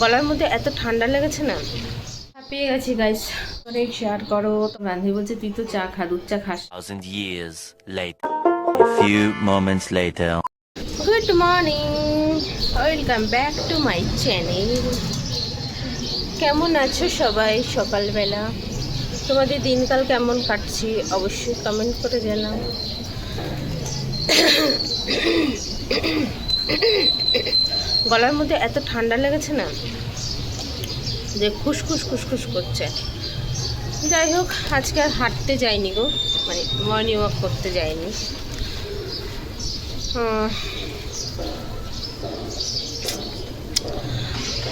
গলার মধ্যে এত ঠান্ডা লেগেছে না? পেয়ে গেছি গাইস অনেক শেয়ার করো। তো গান্ধী বলছে তুই তো চা খা দুধ চা খাস। Thousand years later. A few moments later. Good morning welcome back to my channel কেমন আছো সবাই সকালবেলা? তোমাদের দিনকাল কেমন কাটছি? অবশ্যই কমেন্ট করে জানাও। গলার মধ্যে এত ঠান্ডা লেগেছে না যে খুসখুস খুসখুস করছে। যাই হোক, আজকে আর হাঁটতে যাইনি গো মানে মর্নিং ওয়াক করতে যাইনি।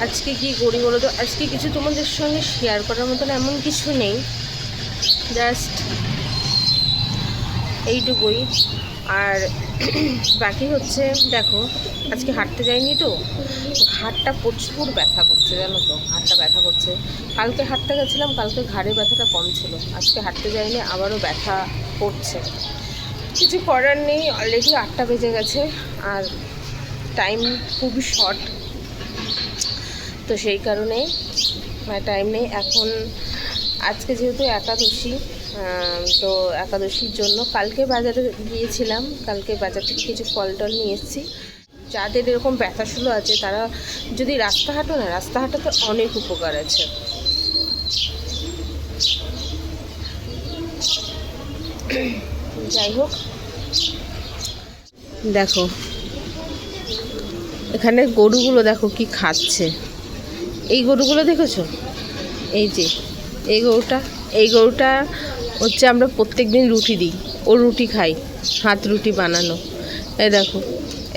আজকে কি করি বলো তো? আজকে কিছু তোমাদের সঙ্গে শেয়ার করার মতন এমন কিছু নেই। জাস্ট এইটুকুই। আর বাকি হচ্ছে, দেখো, আজকে হাঁটতে যাইনি তো, হাতটা প্রচুর ব্যথা করছে, জানো তো, হাতটা ব্যথা করছে। কালকে হাঁটতে গেছিলাম, কালকে ঘাড়ে ব্যথাটা কম ছিল। আজকে হাঁটতে যাইনি, আবারও ব্যথা করছে। কিছু করার নেই অলরেডি আটটা বেজে গেছে, আর টাইম খুবই শর্ট তো সেই কারণে টাইম নেই। এখন, আজকে যেহেতু একাদশী তো একাদশীর জন্য কালকে বাজারে গিয়েছিলাম। কালকে বাজার থেকে কিছু ফল টল নিয়ে এসেছি। যাদের এরকম ব্যথাশুলো আছে, তারা যদি রাস্তা হাঁটো না রাস্তা অনেক উপকার আছে। যাই হোক, দেখো, এখানে গরুগুলো দেখো কি খাচ্ছে। এই গরুগুলো দেখেছ? এই যে, এই গরুটা এই গরুটা হচ্ছে আমরা প্রত্যেক দিন রুটি দিই। ও রুটি খাই হাত রুটি বানানো। এই দেখো,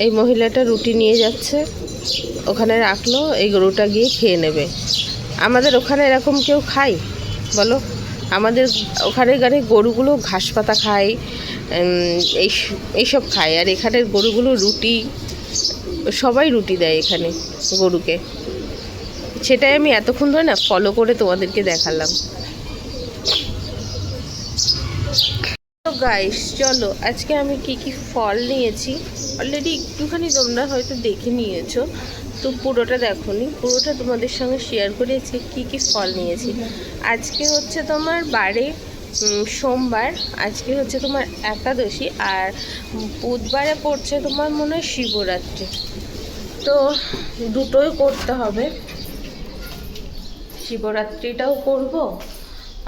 এই মহিলাটা রুটি নিয়ে যাচ্ছে, ওখানে রাখল, এই গরুটা গিয়ে খেয়ে নেবে। আমাদের ওখানে এরকম কেউ খায়? বলো। আমাদের ওখানে গানে গরুগুলো ঘাস পাতা খায় এই এইসব খায়। আর এখানের গরুগুলো রুটি, সবাই রুটি দেয় এখানে গরুকে। সেটাই আমি এতক্ষণ ধরে না ফলো করে তোমাদেরকে দেখালাম। গাইস চলো, আজকে আমি কি কি ফল নিয়েছি? অলরেডি একটুখানি তোমরা হয়তো দেখে নিয়েছো। তো পুরোটা দেখোনি পুরোটা তোমাদের সঙ্গে শেয়ার করেছি কী কী ফল নিয়েছি। আজকে হচ্ছে তোমার বারে সোমবার, আজকে হচ্ছে তোমার একাদশী, আর বুধবারে পড়ছে তোমার মনে হয় শিবরাত্রি। তো দুটোই করতে হবে। শিবরাত্রিটাও করব,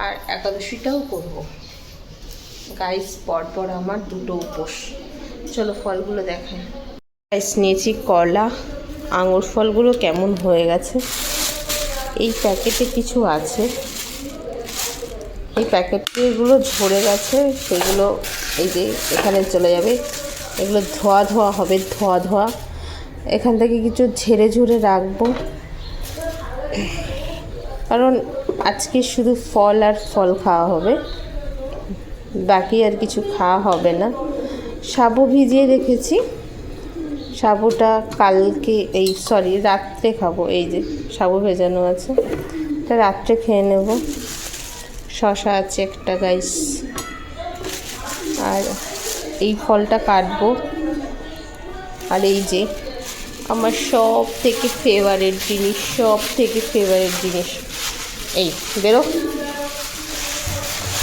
আর একাদশীটাও করব। গাইস পরপর আমার দুটো উপোস। চলো ফলগুলো দেখাই। গাইস নিয়েছি কলা। আঙুর ফলগুলো কেমন হয়ে গেছে? এই প্যাকেটে কিছু আছে। এই প্যাকেটগুলো ঝরে গেছে। সেগুলো এই যে এখানে চলে যাবে। এগুলো ধোয়া ধোয়া হবে, ধোয়া ধোয়া। এখান থেকে কিছু ঝেড়ে ঝুড়ে রাখব। কারণ আজকে শুধু ফল আর ফল খাওয়া হবে। বাকি আর কিছু খাওয়া হবে না। সাবু ভিজিয়ে রেখেছি। সাবুটা কালকে এই সরি রাত্রে খাব। এই যে সাবু ভেজানো আছে। এটা রাত্রে খেয়ে নেব। শশা আছে একটা গাইস আর এই ফলটা কাটবো। আর এই যে আমার সব থেকে ফেভারেট জিনিস সব থেকে ফেভারেট জিনিস। এই, বেরো।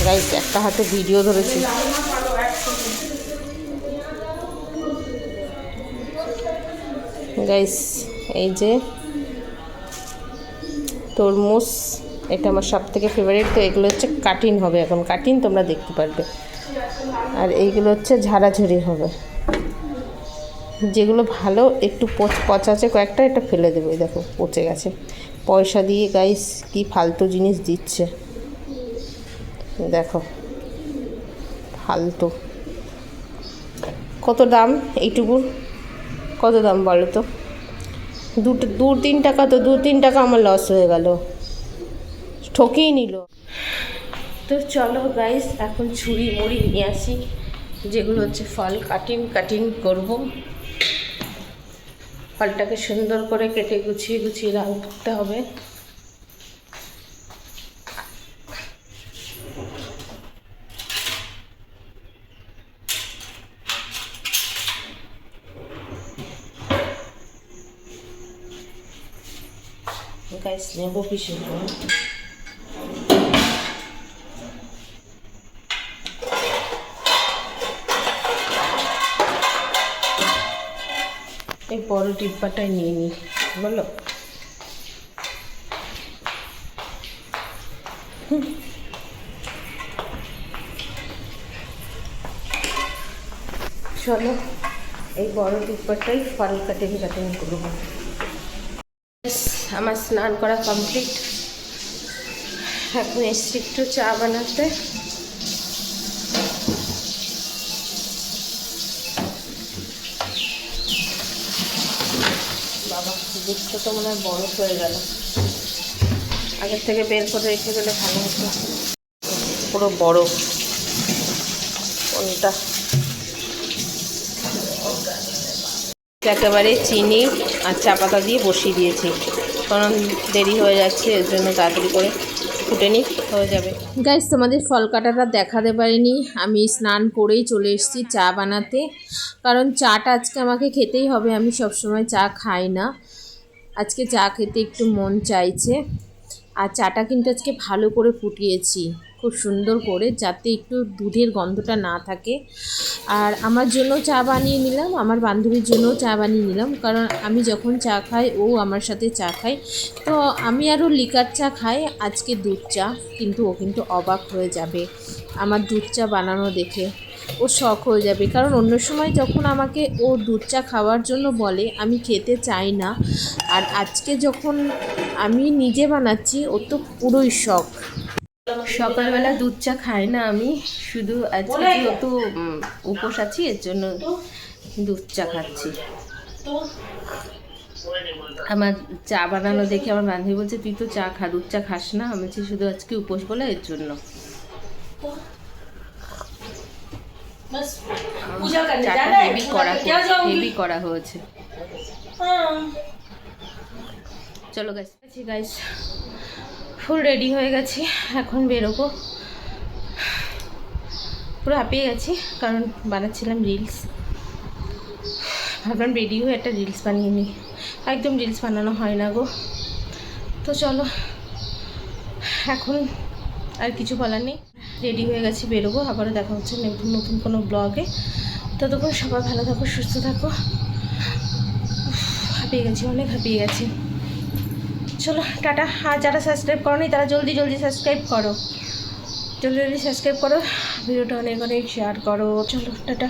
গাইস একটা হাতে ভিডিও ধরেছি। গাইস এই যে তরমুজ, এটা আমার সব থেকে ফেভারিট তো এগুলো হচ্ছে কাটিং হবে এখন। কাটিং তোমরা দেখতে পারবে। আর এইগুলো হচ্ছে ঝাড়াঝুড়ি হবে। যেগুলো ভালো, একটু পচ- পচা আছে, কয়েকটা এটা ফেলে দেবে। দেখো, পচে গেছে। পয়সা দিয়ে গাইস কি ফালতু জিনিস দিচ্ছে। দেখো, ফালতু। কত দাম এইটুকুর? কত দাম বলো তো? দুটো দু তিন টাকা তো দু তিন টাকা আমার লস হয়ে গেল। ঠকিয়ে নিল। তো চলো গাইস এখন ছুরি মুড়ি নিয়ে আসি, যেগুলো হচ্ছে ফল কাটিং কাটিং করব। ফলটাকে সুন্দর করে কেটে গুছিয়ে গুছিয়ে রাখতে হবে। গাইস নেব ভীষণ এই বড় ডিব্বাটাই নিয়ে নিই বলো। চলো এই বড় ডিব্বাটাই ফল কাটিং কাটিং করব আমার স্নান করা কমপ্লিট এখন এসছি একটু চা বানাতে। বাবা, দুধটা তো মনে হয় বরফ হয়ে গেল। আগের থেকে বের করে রেখে গেলে ভালো হতো। পুরো বরফ। কোনটা? একেবারে চিনি আর চা পাতা দিয়ে বসিয়ে দিয়েছি। কারণ দেরি হয়ে যাচ্ছে, এর জন্য তাড়াতাড়ি করে ফুটে নি হয়ে যাবে। গাইস তোমাদের ফল কাটাটা দেখাতে পারিনি। আমি স্নান করেই চলে এসেছি চা বানাতে। কারণ চাটা আজকে আমাকে খেতেই হবে, আমি সবসময় চা খাই না। আজকে চা খেতে একটু মন চাইছে। আর চাটা কিন্তু আজকে ভালো করে ফুটিয়েছি। খুব সুন্দর করে যাতে একটু দুধের গন্ধটা না থাকে। আর আমার জন্য চা বানিয়ে নিলাম, আমার বান্ধবীর জন্য চা বানিয়ে নিলাম, কারণ আমি যখন চা খাই, ও আমার সাথে চা খায়। তো আমি আরও লিকার চা খাই, আজকে দুধ চা, কিন্তু ও কিন্তু অবাক হয়ে যাবে আমার দুধ চা বানানো দেখে। ও শখ হয়ে যাবে, কারণ অন্য সময় যখন আমাকে ও দুধ চা খাওয়ার জন্য বলে, আমি খেতে চাই না। আর আজকে যখন আমি নিজে বানাচ্ছি, ও তো পুরোই শখ। সকালবেলা দুধ চা খাই না আমি শুধু আজকে যেহেতু উপোস আছি এর জন্য দুধ চা খাচ্ছি। আমার চা বানানো দেখে আমার বান্ধবী বলছে তুই তো চা খা দুধ চা খাস না। আমি বলছি শুধু আজকে উপোস বলে এর জন্য। হেভি করা হেভি করা হয়েছে। চলো গাইস গাইস ফুল রেডি হয়ে গেছি, এখন বেরোবো। পুরো হাঁপিয়ে গেছি, কারণ বানাচ্ছিলাম রিলস ভাবলাম রেডি হয়ে একটা রিলস বানিয়ে নিই। একদম রিলস বানানো হয় না গো। তো চলো, এখন আর কিছু বলার নেই। রেডি হয়ে গেছি, বেরোবো। আবারও দেখা হচ্ছে নতুন নতুন কোনো ব্লগে ততক্ষণ সবাই ভালো থাকো, সুস্থ থাকো। হাঁপিয়ে গেছি, অনেক হাঁপিয়ে গেছি। চলো, টাটা। আর যারা সাবস্ক্রাইব করো তারা জলদি জলদি সাবস্ক্রাইব করো। জলদি জলদি সাবস্ক্রাইব করো। ভিডিওটা অনেক অনেক শেয়ার করো। চলো, টাটা।